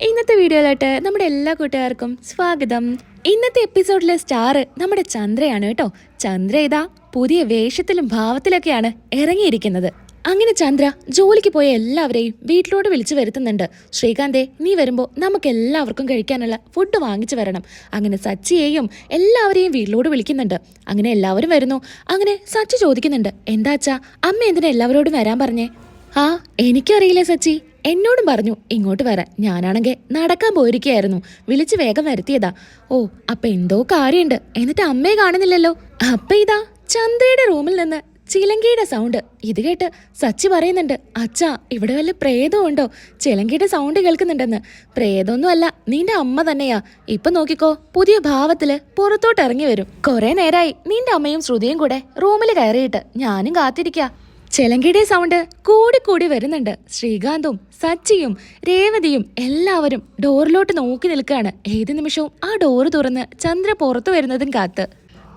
ഇന്നത്തെ വീഡിയോയിലോട്ട് നമ്മുടെ എല്ലാ കൂട്ടുകാർക്കും സ്വാഗതം. ഇന്നത്തെ എപ്പിസോഡിലെ സ്റ്റാർ നമ്മുടെ ചന്ദ്രയാണ് കേട്ടോ. ചന്ദ്ര ഇതാ പുതിയ വേഷത്തിലും ഭാവത്തിലൊക്കെയാണ് ഇറങ്ങിയിരിക്കുന്നത്. അങ്ങനെ ചന്ദ്ര ജോലിക്ക് പോയ എല്ലാവരെയും വീട്ടിലോട്ട് വിളിച്ചു വരുത്തുന്നുണ്ട്. ശ്രീകാന്തേ നീ വരുമ്പോൾ നമുക്ക് എല്ലാവർക്കും കഴിക്കാനുള്ള ഫുഡ് വാങ്ങിച്ചു വരണം. അങ്ങനെ സച്ചിയെയും എല്ലാവരെയും വീട്ടിലോട്ട് വിളിക്കുന്നുണ്ട്. അങ്ങനെ എല്ലാവരും വരുന്നു. അങ്ങനെ സച്ചി ചോദിക്കുന്നുണ്ട് എന്താച്ചാ അമ്മ എന്തിനാ എല്ലാവരോടും വരാൻ പറഞ്ഞേ? ആ എനിക്കറിയില്ല സച്ചി. എന്നോടും പറഞ്ഞു ഇങ്ങോട്ട് വരാൻ. ഞാനാണെങ്കിൽ നടക്കാൻ പോയിരിക്കുകയായിരുന്നു വിളിച്ച് വേഗം വരുത്തിയതാ. ഓ അപ്പൊ എന്തോ കാര്യമുണ്ട് എന്നിട്ട് അമ്മയെ കാണുന്നില്ലല്ലോ. അപ്പൊ ഇതാ ചന്ദ്രയുടെ റൂമിൽ നിന്ന് ചിലങ്കയുടെ സൗണ്ട്. ഇത് കേട്ട് സച്ചി പറയുന്നുണ്ട് അച്ഛാ ഇവിടെ വല്ല പ്രേതവും ഉണ്ടോ? ചിലങ്കയുടെ സൗണ്ട് കേൾക്കുന്നുണ്ടെന്ന്. പ്രേതമൊന്നും അല്ല നിന്റെ അമ്മ തന്നെയാ. ഇപ്പൊ നോക്കിക്കോ പുതിയ ഭാവത്തിൽ പുറത്തോട്ട് ഇറങ്ങി വരും. കുറെ നേരായി നിന്റെ അമ്മയും ശ്രുതിയും കൂടെ റൂമിൽ കയറിയിട്ട് ഞാനും കാത്തിരിക്കാ ചെലങ്കയുടെ സൗണ്ട് കൂടി കൂടി വരുന്നുണ്ട്. ശ്രീകാന്തും സച്ചിയും രേവതിയും എല്ലാവരും ഡോറിലോട്ട് നോക്കി നിൽക്കുകയാണ്. ഏത് നിമിഷവും ആ ഡോറ് തുറന്ന് ചന്ദ്ര പുറത്തു വരുന്നതും കാത്ത്.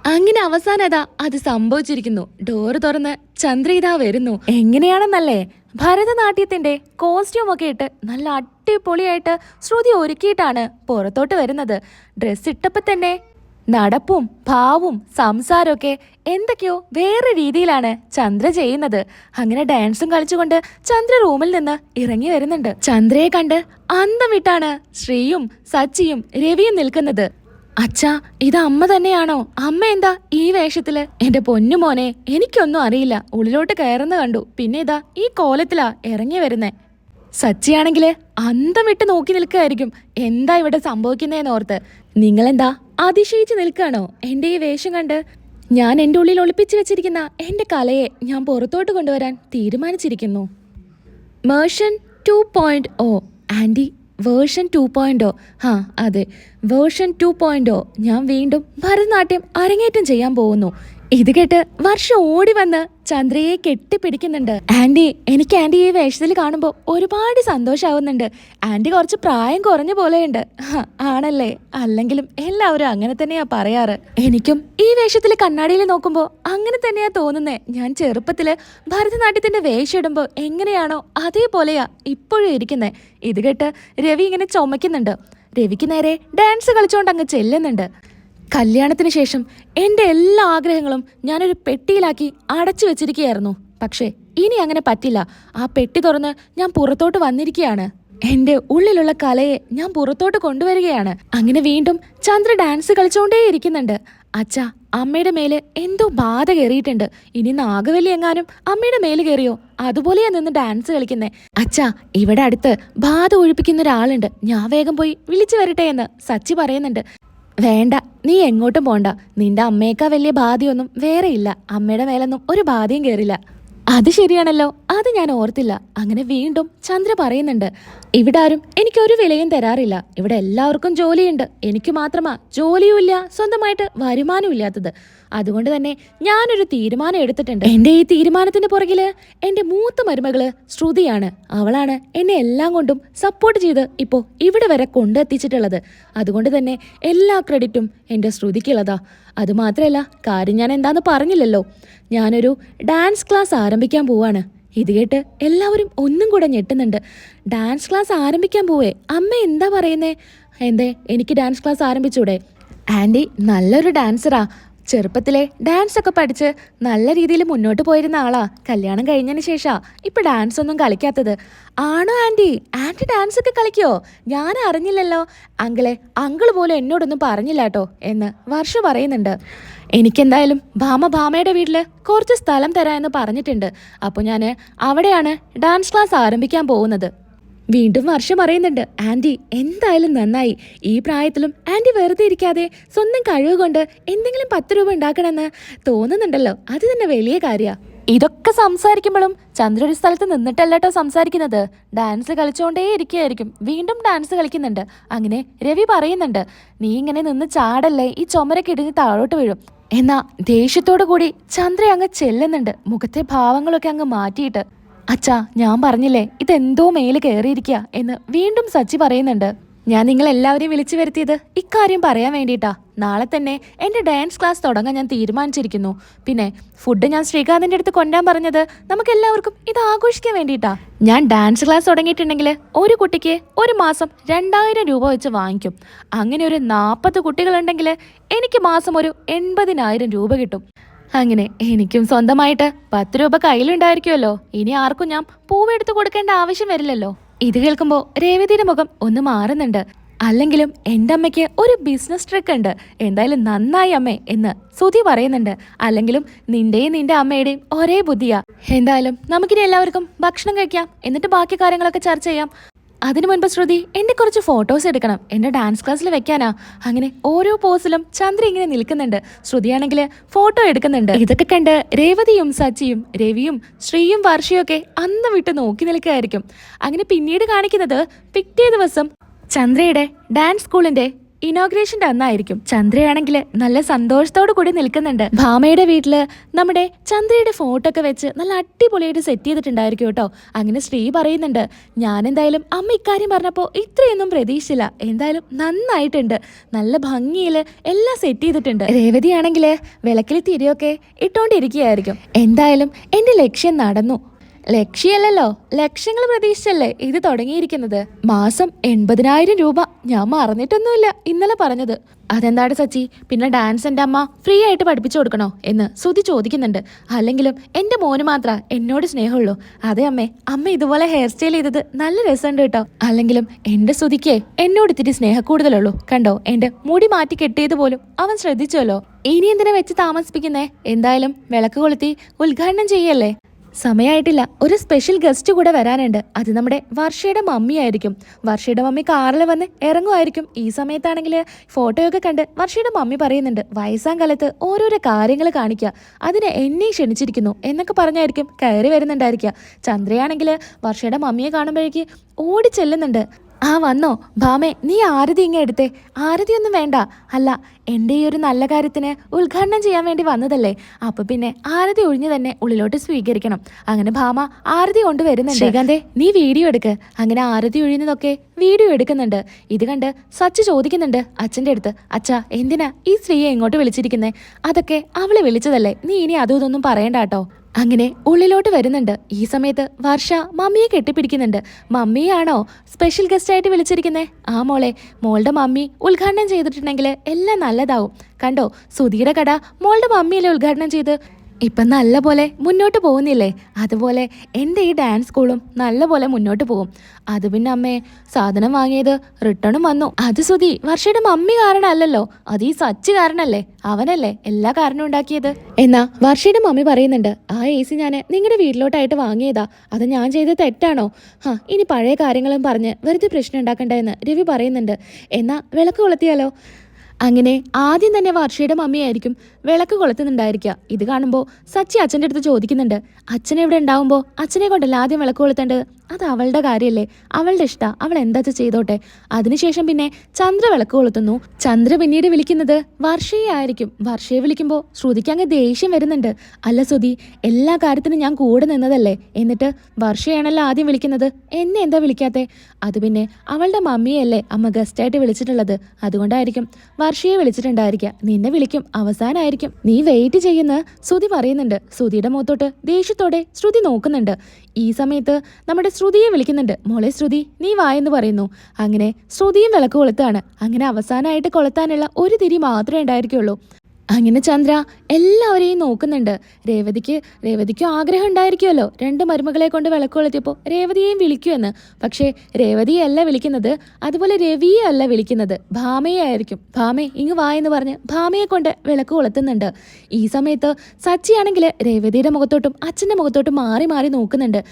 അങ്ങനെ അവസാനതാ അത് സംഭവിച്ചിരിക്കുന്നു. ഡോറ് തുറന്ന് ചന്ദ്ര ഇതാ വരുന്നു. എങ്ങനെയാണെന്നല്ലേ? ഭരതനാട്യത്തിന്റെ കോസ്റ്റ്യൂം ഒക്കെ ഇട്ട് നല്ല അടിപൊളിയായിട്ട് ശ്രുതി ഒരുക്കിയിട്ടാണ് പുറത്തോട്ട് വരുന്നത്. ഡ്രസ്സ് ഇട്ടപ്പോ തന്നെ നടപ്പും ഭാവും സംസാരമൊക്കെ എന്തൊക്കെയോ വേറെ രീതിയിലാണ് ചന്ദ്ര ചെയ്യുന്നത്. അങ്ങനെ ഡാൻസും കളിച്ചുകൊണ്ട് ചന്ദ്ര റൂമിൽ നിന്ന് ഇറങ്ങി വരുന്നുണ്ട്. ചന്ദ്രയെ കണ്ട് അന്തം വിട്ടാണ് ശ്രീയും സച്ചിയും രവിയും നിൽക്കുന്നത്. അച്ഛാ ഇത് അമ്മ തന്നെയാണോ? അമ്മ എന്താ ഈ വേഷത്തിൽ? എന്റെ പൊന്നുമോനെ എനിക്കൊന്നും അറിയില്ല. ഉള്ളിലോട്ട് കയറുന്ന കണ്ടു. പിന്നെ ഇതാ ഈ കോലത്തിലാ ഇറങ്ങി വരുന്നേ. സച്ചിയാണെങ്കിൽ അന്തം വിട്ട് നോക്കി നിൽക്കുകയായിരിക്കും. എന്താ ഇവിടെ സംഭവിക്കുന്നതെന്ന് ഓർത്ത്. നിങ്ങളെന്താ അതിശയിച്ച് നിൽക്കുകയാണോ? എന്റെ ഈ വേഷം കണ്ട് ഞാൻ എന്റെ ഉള്ളിൽ ഒളിപ്പിച്ചു വെച്ചിരിക്കുന്ന എന്റെ കലയെ ഞാൻ പുറത്തോട്ട് കൊണ്ടുവരാൻ തീരുമാനിച്ചിരിക്കുന്നു. Version two point O. Aunty version two point O. ഹാ അതെ. Version two point O. ഞാൻ വീണ്ടും ഭരതനാട്യം അരങ്ങേറ്റം ചെയ്യാൻ പോകുന്നു. ഇത് കേട്ട് വർഷം ഓടി വന്ന് ചന്ദ്രയെ കെട്ടിപ്പിടിക്കുന്നുണ്ട്. ആന്റി എനിക്ക് ആന്റി ഈ വേഷത്തിൽ കാണുമ്പോൾ ഒരുപാട് സന്തോഷാവുന്നുണ്ട്. ആന്റി കുറച്ച് പ്രായം കുറഞ്ഞ പോലെയുണ്ട്. ആണല്ലേ? അല്ലെങ്കിലും എല്ലാവരും അങ്ങനെ തന്നെയാ പറയാറ്. എനിക്കും ഈ വേഷത്തിൽ കണ്ണാടിയിൽ നോക്കുമ്പോൾ അങ്ങനെ തന്നെയാ തോന്നുന്നേ. ഞാൻ ചെറുപ്പത്തിൽ ഭരതനാട്യത്തിന്റെ വേഷം ഇടുമ്പോൾ എങ്ങനെയാണോ അതേപോലെയാ ഇപ്പോഴും ഇരിക്കുന്നേ. ഇത് കേട്ട് രവി ഇങ്ങനെ ചുമക്കുന്നുണ്ട് രവിക്ക് നേരെ ഡാൻസ് കളിച്ചുകൊണ്ട് അങ്ങ് ചെല്ലുന്നുണ്ട്. കല്യാണത്തിന് ശേഷം എന്റെ എല്ലാ ആഗ്രഹങ്ങളും ഞാനൊരു പെട്ടിയിലാക്കി അടച്ചു വെച്ചിരിക്കുകയായിരുന്നു. പക്ഷേ ഇനി അങ്ങനെ പറ്റില്ല. ആ പെട്ടി തുറന്ന് ഞാൻ പുറത്തോട്ട് വന്നിരിക്കുകയാണ്. എന്റെ ഉള്ളിലുള്ള കലയെ ഞാൻ പുറത്തോട്ട് കൊണ്ടുവരികയാണ്. അങ്ങനെ വീണ്ടും ചന്ദ്ര ഡാൻസ് കളിച്ചുകൊണ്ടേ ഇരിക്കുന്നുണ്ട്. അച്ഛ അമ്മയുടെ മേൽ എന്തോ ബാധ കയറിയിട്ടുണ്ട്. ഇനി നാഗവല്ലി എങ്ങാനും അമ്മയുടെ മേൽ കയറിയോ? അതുപോലെയാ നിന്ന് ഡാൻസ് കളിക്കുന്നേ. അച്ഛാ ഇവിടെ അടുത്ത് ബാധ ഒഴിപ്പിക്കുന്ന ഒരാളുണ്ട്. ഞാൻ വേഗം പോയി വിളിച്ചു വരട്ടെ എന്ന് സച്ചി പറയുന്നുണ്ട്. വേണ്ട നീ എങ്ങോട്ടും പോണ്ട. നിന്റെ അമ്മയേക്കാ വലിയ ബാധയൊന്നും വേറെയില്ല. അമ്മയുടെ മേലൊന്നും ഒരു ബാധയും കേറില്ല. അത് ശരിയാണല്ലോ. അത് ഞാൻ ഓർത്തില്ല. അങ്ങനെ വീണ്ടും ചന്ദ്ര പറയുന്നുണ്ട് ഇവിടെ ആരും എനിക്കൊരു വിലയും തരാറില്ല. ഇവിടെ എല്ലാവർക്കും ജോലിയുണ്ട്. എനിക്ക് മാത്രമാ ജോലിയുമില്ല സ്വന്തമായിട്ട് വരുമാനവും ഇല്ലാത്തത് അതുകൊണ്ട് തന്നെ ഞാനൊരു തീരുമാനം എടുത്തിട്ടുണ്ട്. എന്റെ ഈ തീരുമാനത്തിന് പുറകിൽ? എന്റെ മൂത്ത മരുമകൾ ശ്രുതിയാണ്. അവളാണ് എന്നെ എല്ലാം കൊണ്ടും സപ്പോർട്ട് ചെയ്ത് ഇപ്പോ ഇവിടെ വരെ കൊണ്ടെത്തിച്ചിട്ടുള്ളത്. അതുകൊണ്ട് തന്നെ എല്ലാ ക്രെഡിറ്റും എന്റെ ശ്രുതിക്കുള്ളതാ. അതുമാത്രമല്ല കാര്യം ഞാൻ എന്താന്ന് പറഞ്ഞില്ലല്ലോ. ഞാനൊരു ഡാൻസ് ക്ലാസ് ആരംഭിക്കാൻ പോവാണ്. ഇത് കേട്ട് എല്ലാവരും ഒന്നും കൂടെ ഞെട്ടുന്നുണ്ട്. ഡാൻസ് ക്ലാസ് ആരംഭിക്കാൻ പോവേ. അമ്മ എന്താ പറയുന്നേ? എന്തേ എനിക്ക് ഡാൻസ് ക്ലാസ് ആരംഭിച്ചൂടെ? ആന്റി നല്ലൊരു ഡാൻസറാ. ചെറുപ്പത്തിലെ ഡാൻസ് ഒക്കെ പഠിച്ച് നല്ല രീതിയിൽ മുന്നോട്ട് പോയിരുന്ന ആളാ. കല്യാണം കഴിഞ്ഞതിന് ശേഷമാ ഇപ്പൊ ഡാൻസ് ഒന്നും കളിക്കാത്തത്. ആണോ ആന്റി ആന്റി ഡാൻസ് ഒക്കെ കളിക്കോ? ഞാൻ അറിഞ്ഞില്ലല്ലോ. അങ്കിളെ അങ്കിൾ പോലും എന്നോടൊന്നും പറഞ്ഞില്ല കേട്ടോ എന്ന് വർഷ പറയുന്നുണ്ട്. എനിക്കെന്തായാലും ഭാമ ഭാമയുടെ വീട്ടിൽ കുറച്ച് സ്ഥലം തരാമെന്ന് പറഞ്ഞിട്ടുണ്ട്. അപ്പോൾ ഞാൻ അവിടെയാണ് ഡാൻസ് ക്ലാസ് ആരംഭിക്കാൻ പോകുന്നത്. വീണ്ടും വർഷം അറിയുന്നുണ്ട്. ആന്റി എന്തായാലും നന്നായി. ഈ പ്രായത്തിലും ആന്റി വെറുതെ ഇരിക്കാതെ സ്വന്തം കഴിവ് കൊണ്ട് എന്തെങ്കിലും പത്ത് രൂപ ഉണ്ടാക്കണമെന്ന് തോന്നുന്നുണ്ടല്ലോ. അത് തന്നെ വലിയ കാര്യ. ഇതൊക്കെ സംസാരിക്കുമ്പോഴും ചന്ദ്ര ഒരു സ്ഥലത്ത് നിന്നിട്ടല്ല കേട്ടോ സംസാരിക്കുന്നത്. ഡാൻസ് കളിച്ചുകൊണ്ടേ ഇരിക്കുകയായിരിക്കും. വീണ്ടും ഡാൻസ് കളിക്കുന്നുണ്ട്. അങ്ങനെ രവി പറയുന്നുണ്ട് നീ ഇങ്ങനെ നിന്ന് ചാടല്ലേ? ഈ ചുമരൊക്കെ ഇടിഞ്ഞ് താഴോട്ട് വീഴും. എന്നാ ദേഷ്യത്തോടു കൂടി ചന്ദ്ര അങ്ങ് ചെല്ലുന്നുണ്ട്. മുഖത്തെ ഭാവങ്ങളൊക്കെ അങ്ങ് മാറ്റിയിട്ട് അച്ഛാ ഞാൻ പറഞ്ഞില്ലേ ഇതെന്തോ മേൽ കയറിയിരിക്കുക എന്ന് വീണ്ടും സച്ചി പറയുന്നുണ്ട്. ഞാൻ നിങ്ങൾ എല്ലാവരെയും വിളിച്ചു വരുത്തിയത് ഇക്കാര്യം പറയാൻ വേണ്ടിയിട്ടാ. നാളെ തന്നെ എന്റെ ഡാൻസ് ക്ലാസ് തുടങ്ങാൻ ഞാൻ തീരുമാനിച്ചിരിക്കുന്നു. പിന്നെ ഫുഡ് ഞാൻ ശ്രീകാന്തിന്റെ അടുത്ത് കൊണ്ടാൻ പറഞ്ഞത് നമുക്ക് എല്ലാവർക്കും ഇത് ആഘോഷിക്കാൻ വേണ്ടിയിട്ടാ. ഞാൻ ഡാൻസ് ക്ലാസ് തുടങ്ങിയിട്ടുണ്ടെങ്കിൽ ഒരു കുട്ടിക്ക് ഒരു മാസം രണ്ടായിരം രൂപ വെച്ച് വാങ്ങിക്കും. അങ്ങനെ ഒരു നാൽപ്പത് കുട്ടികളുണ്ടെങ്കിൽ എനിക്ക് മാസം ഒരു എൺപതിനായിരം രൂപ കിട്ടും. അങ്ങനെ എനിക്കും സ്വന്തമായിട്ട് പത്ത് രൂപ കയ്യിലുണ്ടായിരിക്കുമല്ലോ. ഇനി ആർക്കും ഞാൻ പൂവെടുത്ത് കൊടുക്കേണ്ട ആവശ്യം വരില്ലല്ലോ. ഇത് കേൾക്കുമ്പോൾ രേവതിയുടെ മുഖം ഒന്ന് മാറുന്നുണ്ട്. അല്ലെങ്കിലും എന്റെ അമ്മയ്ക്ക് ഒരു ബിസിനസ് ട്രിക്ക് ഉണ്ട്. എന്തായാലും നന്നായി അമ്മേ എന്ന് സുധി പറയുന്നുണ്ട്. അല്ലെങ്കിലും നിന്റെയും നിന്റെ അമ്മയുടെയും ഒരേ ബുദ്ധിയാ. എന്തായാലും നമുക്കിനി എല്ലാവർക്കും ഭക്ഷണം കഴിക്കാം. എന്നിട്ട് ബാക്കി കാര്യങ്ങളൊക്കെ ചർച്ച ചെയ്യാം. അതിനു മുൻപ് ശ്രുതി എന്റെ കുറച്ച് ഫോട്ടോസ് എടുക്കണം. എന്റെ ഡാൻസ് ക്ലാസ്സിൽ വെക്കാനാ. അങ്ങനെ ഓരോ പോസിലും ചന്ദ്ര ഇങ്ങനെ നിൽക്കുന്നുണ്ട്. ശ്രുതിയാണെങ്കിൽ ഫോട്ടോ എടുക്കുന്നുണ്ട്. ഇതൊക്കെ കണ്ട് രേവതിയും സച്ചിയും രവിയും ശ്രീയും വർഷയും ഒക്കെ അന്ന് വിട്ട് നോക്കി നിൽക്കുകയായിരിക്കും. അങ്ങനെ പിന്നീട് കാണിക്കുന്നത് പിറ്റേ ദിവസം ചന്ദ്രയുടെ ഡാൻസ് സ്കൂളിന്റെ ഇനോഗ്രേഷന്റെ അന്നായിരിക്കും ചന്ദ്രയാണെങ്കിൽ നല്ല സന്തോഷത്തോടു കൂടി നിൽക്കുന്നുണ്ട്. ഭാമയുടെ വീട്ടിൽ നമ്മുടെ ചന്ദ്രയുടെ ഫോട്ടോ ഒക്കെ വെച്ച് നല്ല അടിപൊളിയായിട്ട് സെറ്റ് ചെയ്തിട്ടുണ്ടായിരിക്കും കേട്ടോ. അങ്ങനെ ശ്രീ പറയുന്നുണ്ട് ഞാൻ എന്തായാലും അമ്മ ഇക്കാര്യം പറഞ്ഞപ്പോൾ ഇത്രയൊന്നും പ്രതീക്ഷിച്ചില്ല. എന്തായാലും നന്നായിട്ടുണ്ട്. നല്ല ഭംഗിയിൽ എല്ലാം സെറ്റ് ചെയ്തിട്ടുണ്ട്. രേവതിയാണെങ്കിൽ വിളക്കിൽ തിരിയൊക്കെ ഇട്ടോണ്ടിരിക്കുകയായിരിക്കും. എന്തായാലും എന്റെ ലക്ഷ്യം നടന്നു. ലക്ഷ്യമല്ലല്ലോ. ലക്ഷ്യങ്ങൾ പ്രതീക്ഷിച്ചല്ലേ ഇത് തുടങ്ങിയിരിക്കുന്നത്? മാസം എൺപതിനായിരം രൂപ. ഞാൻ മറന്നിട്ടൊന്നുമില്ല ഇന്നലെ പറഞ്ഞത്. അതെന്താണ് സച്ചി? പിന്നെ ഡാൻസ് അമ്മ ഫ്രീ ആയിട്ട് പഠിപ്പിച്ചു കൊടുക്കണോ എന്ന് ശ്രുതി ചോദിക്കുന്നുണ്ട്. അല്ലെങ്കിലും എന്റെ മോന് മാത്ര എന്നോട് സ്നേഹമുള്ളൂ. അതെ അമ്മേ അമ്മ ഇതുപോലെ ഹെയർ സ്റ്റൈൽ ചെയ്തത് നല്ല രസമുണ്ട് കേട്ടോ. അല്ലെങ്കിലും എന്റെ ശ്രുതിക്ക് എന്നോട് ഇത്തിരി സ്നേഹ കൂടുതലുള്ളൂ കണ്ടോ എന്റെ മുടി മാറ്റി കെട്ടിയത് പോലും അവൻ ശ്രദ്ധിച്ചല്ലോ. ഇനി എന്തിനെ വെച്ച് താമസിപ്പിക്കുന്നേ? എന്തായാലും വിളക്ക് കൊളുത്തി ഉദ്ഘാടനം ചെയ്യല്ലേ? സമയമായിട്ടില്ല ഒരു സ്പെഷ്യൽ ഗസ്റ്റ് കൂടെ വരാനുണ്ട്. അത് നമ്മുടെ വർഷയുടെ മമ്മിയായിരിക്കും വർഷയുടെ മമ്മി കാറിൽ വന്ന് ഇറങ്ങുമായിരിക്കും. ഈ സമയത്താണെങ്കിൽ ഫോട്ടോയൊക്കെ കണ്ട് വർഷയുടെ മമ്മി പറയുന്നുണ്ട് വയസ്സാം കാലത്ത് ഓരോരോ കാര്യങ്ങൾ കാണിക്കുക അതിനെ എന്നെ ക്ഷണിച്ചിരിക്കുന്നു എന്നൊക്കെ പറഞ്ഞായിരിക്കും കയറി വരുന്നുണ്ടായിരിക്കുക ചന്ദ്രയാണെങ്കിൽ വർഷയുടെ മമ്മിയെ കാണുമ്പോഴേക്ക് ഓടി ചെല്ലുന്നുണ്ട്. ആ വന്നോ. ഭാമേ നീ ആരതി ഇങ്ങ എടുത്തേ. ആരതി ഒന്നും വേണ്ട. അല്ല എന്റെ ഈ ഒരു നല്ല കാര്യത്തിന് ഉദ്ഘാടനം ചെയ്യാൻ വേണ്ടി വന്നതല്ലേ. അപ്പൊ പിന്നെ ആരതി ഒഴിഞ്ഞു തന്നെ ഉള്ളിലോട്ട് സ്വീകരിക്കണം. അങ്ങനെ ഭാമ ആരതി കൊണ്ടുവരുന്നുണ്ട്. ശ്രീകാന്തേ. നീ വീഡിയോ എടുക്ക്. അങ്ങനെ ആരതി ഒഴിയുന്നതൊക്കെ വീഡിയോ എടുക്കുന്നുണ്ട്. ഇത് കണ്ട് സച്ച് ചോദിക്കുന്നുണ്ട് അച്ഛന്റെ അടുത്ത് അച്ഛാ എന്തിനാ ഈ സ്ത്രീയെ ഇങ്ങോട്ട് വിളിച്ചിരിക്കുന്നേ? അതൊക്കെ അവളെ വിളിച്ചതല്ലേ. നീ ഇനി അതും ഇതൊന്നും പറയണ്ട കേട്ടോ. അങ്ങനെ ഉള്ളിലോട്ട് വരുന്നുണ്ട്. ഈ സമയത്ത് വർഷ മമ്മിയെ കെട്ടിപ്പിടിക്കുന്നുണ്ട്. മമ്മിയാണോ സ്പെഷ്യൽ ഗസ്റ്റ് ആയിട്ട് വിളിച്ചിരിക്കുന്നേ? ആ മോളെ മോളുടെ മമ്മി ഉദ്ഘാടനം ചെയ്തിട്ടുണ്ടെങ്കിൽ എല്ലാം നല്ലതാവും. കണ്ടോ സുധിയുടെ കട മോളുടെ മമ്മിയല്ലേ ഉദ്ഘാടനം ചെയ്ത്? ഇപ്പം നല്ല പോലെ മുന്നോട്ട് പോകുന്നില്ലേ? അതുപോലെ എന്റെ ഈ ഡാൻസ് സ്കൂളും നല്ല പോലെ മുന്നോട്ട് പോകും. അത് പിന്നെ അമ്മേ സാധനം വാങ്ങിയത് റിട്ടേണും വന്നു. അത് സുധി വർഷയുടെ മമ്മി കാരണമല്ലല്ലോ. അത് ഈ സച്ച് കാരണല്ലേ അവനല്ലേ എല്ലാ കാരണവും ഉണ്ടാക്കിയത്? എന്നാ വർഷയുടെ മമ്മി പറയുന്നുണ്ട് ആ എ സി ഞാൻ നിങ്ങളുടെ വീട്ടിലോട്ടായിട്ട് വാങ്ങിയതാ. അത് ഞാൻ ചെയ്ത തെറ്റാണോ? ഹാ ഇനി പഴയ കാര്യങ്ങളും പറഞ്ഞ് വെറുതെ പ്രശ്നം ഉണ്ടാക്കണ്ടെന്ന് രവി പറയുന്നുണ്ട്. എന്നാ വിളക്ക് കൊളുത്തിയാലോ? അങ്ങനെ ആദ്യം തന്നെ വർഷയുടെ മമ്മിയായിരിക്കും വിളക്ക് കൊളുത്തുന്നുണ്ടായിരിക്കുക ഇത് കാണുമ്പോൾ സച്ചി അച്ഛന്റെ അടുത്ത് ചോദിക്കുന്നുണ്ട് അച്ഛൻ ഇവിടെ ഉണ്ടാവുമ്പോൾ അച്ഛനെ കൊണ്ടല്ല ആദ്യം വിളക്ക് കൊളുത്തേണ്ടത്? അത് അവളുടെ കാര്യമല്ലേ അവളുടെ ഇഷ്ട. അവൾ എന്താ ചെയ്തോട്ടെ? അതിനുശേഷം പിന്നെ ചന്ദ്ര വിളക്ക് കൊളുത്തുന്നു. ചന്ദ്ര പിന്നീട് വിളിക്കുന്നത് വർഷയെ ആയിരിക്കും. വർഷയെ വിളിക്കുമ്പോൾ ശ്രുതിക്ക് അങ്ങ് ദേഷ്യം വരുന്നുണ്ട്. അല്ല ശ്രുതി എല്ലാ കാര്യത്തിനും ഞാൻ കൂടെ നിന്നതല്ലേ? എന്നിട്ട് വർഷയാണല്ലോ ആദ്യം വിളിക്കുന്നത്. എന്നെ എന്താ വിളിക്കാത്തെ? അത് പിന്നെ അവളുടെ മമ്മിയല്ലേ അമ്മ ഗസ്റ്റായിട്ട് വിളിച്ചിട്ടുള്ളത്. അതുകൊണ്ടായിരിക്കും വർഷയെ വിളിച്ചിട്ടുണ്ടായിരിക്കുക നിന്നെ വിളിക്കും. അവസാനമായിരിക്കും നീ വെയിറ്റ് ചെയ്യുന്ന ശ്രുതി പറയുന്നുണ്ട്. ശ്രുതിയുടെ മുഖത്തോട്ട് ദേഷ്യത്തോടെ ശ്രുതി നോക്കുന്നുണ്ട്. ഈ സമയത്ത് നമ്മുടെ ശ്രുതിയെ വിളിക്കുന്നുണ്ട്. മോളെ ശ്രുതി നീ വായെന്ന് പറയുന്നു. അങ്ങനെ ശ്രുതിയും വിളക്ക് കൊളുത്താണ് അങ്ങനെ അവസാനമായിട്ട് കൊളുത്താനുള്ള ഒരു തിരി മാത്രമേ ഉണ്ടായിരിക്കുള്ളൂ. അങ്ങനെ ചന്ദ്ര എല്ലാവരെയും നോക്കുന്നുണ്ട്. രേവതിക്ക് രേവതിക്കും ആഗ്രഹം ഉണ്ടായിരിക്കുമല്ലോ. രണ്ട് മരുമകളെ കൊണ്ട് വിളക്ക് കൊളുത്തിയപ്പോൾ രേവതിയെയും വിളിക്കുമെന്ന്. പക്ഷേ രേവതിയെ അല്ല വിളിക്കുന്നത് അതുപോലെ രവിയെ അല്ല വിളിക്കുന്നത്. ഭാമയെ ആയിരിക്കും. ഭാമേ ഇങ്ങ് വാ എന്ന് പറഞ്ഞ് ഭാമയെ കൊണ്ട് വിളക്ക് കൊളുത്തുന്നുണ്ട്. ഈ സമയത്ത് സച്ചിയാണെങ്കിൽ രേവതിയുടെ മുഖത്തോട്ടും അച്ഛന്റെ മുഖത്തോട്ടും മാറി മാറി നോക്കുന്നുണ്ട്.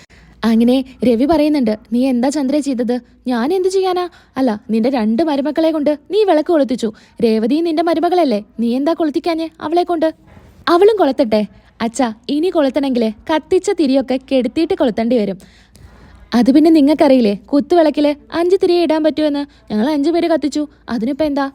അങ്ങനെ രവി പറയുന്നുണ്ട് നീ എന്താ ചന്ദ്ര ചെയ്തത്? ഞാൻ എന്ത് ചെയ്യാനാ? അല്ല നിന്റെ രണ്ട് മരുമക്കളെ കൊണ്ട് നീ വിളക്ക് കൊളുത്തിച്ചു. രേവതി നിന്റെ മരുമകളല്ലേ? നീ എന്താ കൊളുത്തിക്കാഞ്ഞേ അവളെ കൊണ്ട്? അവളും കൊളുത്തട്ടെ. അച്ഛാ ഇനി കൊളുത്തണമെങ്കിൽ കത്തിച്ച തിരിയൊക്കെ കെടുത്തിയിട്ട് കൊളുത്തേണ്ടി വരും. അത് പിന്നെ നിങ്ങൾക്കറിയില്ലേ? കുത്തുവിളക്കിൽ അഞ്ച് തിരിയെ ഇടാൻ പറ്റുമെന്ന്. ഞങ്ങൾ അഞ്ചു പേര് കത്തിച്ചു. അതിനിപ്പോ എന്താ?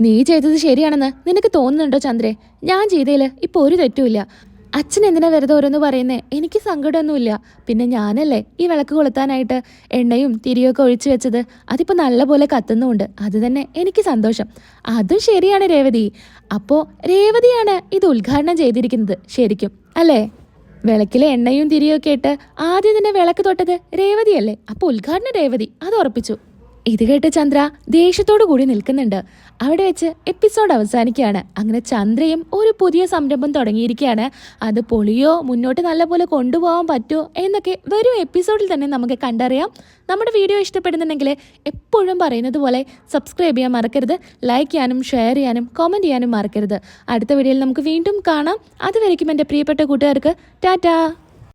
നീ ചെയ്തത് ശരിയാണെന്ന് നിനക്ക് തോന്നുന്നുണ്ടോ ചന്ദ്രേ? ഞാൻ ചെയ്തതിൽ ഇപ്പോൾ ഒരു തെറ്റുമില്ല. അച്ഛൻ എന്തിനാ വെറുതെ ഓരോന്ന് പറയുന്നേ? എനിക്ക് സങ്കടമൊന്നുമില്ല. പിന്നെ ഞാനല്ലേ ഈ വിളക്ക് കൊളുത്താനായിട്ട് എണ്ണയും തിരിയൊക്കെ ഒഴിച്ചു വെച്ചത്? അതിപ്പോൾ നല്ലപോലെ കത്തുന്നുമുണ്ട്. അത് തന്നെ എനിക്ക് സന്തോഷം. അതും ശരിയാണ് രേവതി. അപ്പോൾ രേവതിയാണ് ഇത് ഉദ്ഘാടനം ചെയ്തിരിക്കുന്നത് ശരിക്കും അല്ലേ? വിളക്കിലെ എണ്ണയും തിരിയും ഒക്കെ ഇട്ട് ആദ്യം തന്നെ വിളക്ക് തൊട്ടത് രേവതിയല്ലേ? അപ്പോൾ ഉദ്ഘാടനം രേവതി. അത് ഉറപ്പിച്ചു. ഇത് കേട്ട് ചന്ദ്ര ദേഷ്യത്തോടു കൂടി നിൽക്കുന്നുണ്ട്. അവിടെ വെച്ച് എപ്പിസോഡ് അവസാനിക്കുകയാണ്. അങ്ങനെ ചന്ദ്രയും ഒരു പുതിയ സംരംഭം തുടങ്ങിയിരിക്കുകയാണ്. അത് പൊളിയോ മുന്നോട്ട് നല്ലപോലെ കൊണ്ടുപോകാൻ പറ്റുമോ എന്നൊക്കെ വരും എപ്പിസോഡിൽ തന്നെ നമുക്ക് കണ്ടറിയാം. നമ്മുടെ വീഡിയോ ഇഷ്ടപ്പെടുന്നുണ്ടെങ്കിൽ എപ്പോഴും പറയുന്നത് പോലെ സബ്സ്ക്രൈബ് ചെയ്യാൻ മറക്കരുത് ലൈക്ക് ചെയ്യാനും ഷെയർ ചെയ്യാനും കമന്റ് ചെയ്യാനും മറക്കരുത്. അടുത്ത വീഡിയോയിൽ നമുക്ക് വീണ്ടും കാണാം. അതുവരയ്ക്കും എന്റെ പ്രിയപ്പെട്ട കൂട്ടുകാർക്ക് ടാറ്റാ!